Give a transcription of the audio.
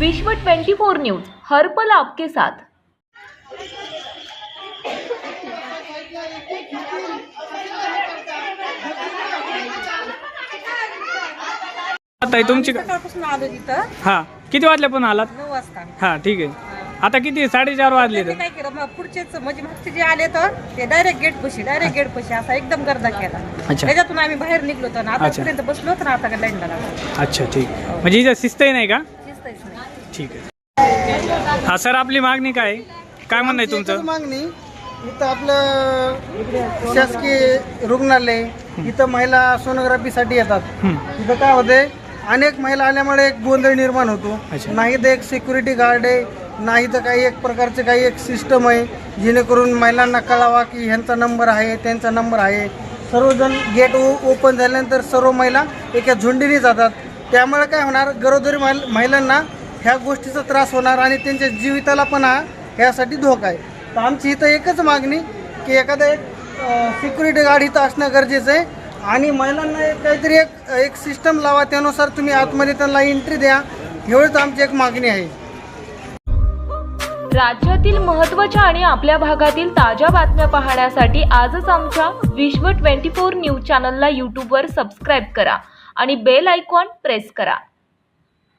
विश्व 24 न्यूज हर पल आपके साथ. ताई तुमची सकाळपासून आलो तिथं. हा किती वाजल्यापासून आलात? नऊ वाजता. हा ठीक आहे. आता किती? साडेचार वाजले त्यांनी काय केलं मग पुढचेच म्हणजे मागचे जे आले तर ते डायरेक्ट गेट पशी डायरेक्ट गेट पशी असा एकदम गर्दा केला. अच्छा. त्याच्यातून आम्ही बाहेर निघलो ना अच्छा. आतापर्यंत बसलो होतो ना आता लाईन लागला अच्छा ठीक. म्हणजे इथं शिस्तही नाही का? ठीक आहे. हा सर आपली मागणी काय? काय म्हणणं आहे तुमचं? मागणी इथं आपलं शासकीय रुग्णालय इथं महिला सोनोग्राफीसाठी येतात. इथं काय होते अनेक महिला आल्यामुळे एक गोंधळ निर्माण होतो. नाही तर एक सिक्युरिटी गार्ड आहे नाही तर काही एक प्रकारचे काही एक सिस्टम आहे जेणेकरून महिलांना कळावा की ह्यांचा नंबर आहे त्यांचा नंबर आहे. सर्वजण गेट ओपन झाल्यानंतर सर्व महिला एका झुंडीने जातात. त्यामुळे काय होणार गरोदरी महिल महिलांना ह्या गोष्टीचा त्रास होणार आणि त्यांच्या जीविताला पण हा ह्यासाठी धोका आहे. तर आमची इथं एकच मागणी की एखादा एक सिक्युरिटी गार्ड इथं असणं गरजेचं आहे. आणि महिलांना एक काहीतरी एक एक सिस्टम लावा त्यानुसार तुम्ही आतमध्ये त्यांना एंट्री द्या. एवढंच आमची एक मागणी आहे. राज्यातील महत्त्वाच्या आणि आपल्या भागातील ताज्या बातम्या पाहण्यासाठी आजच आमच्या विश्व 24 न्यूज चॅनलला यूट्यूबवर सबस्क्राईब करा आणि बेल आयकॉन प्रेस करा.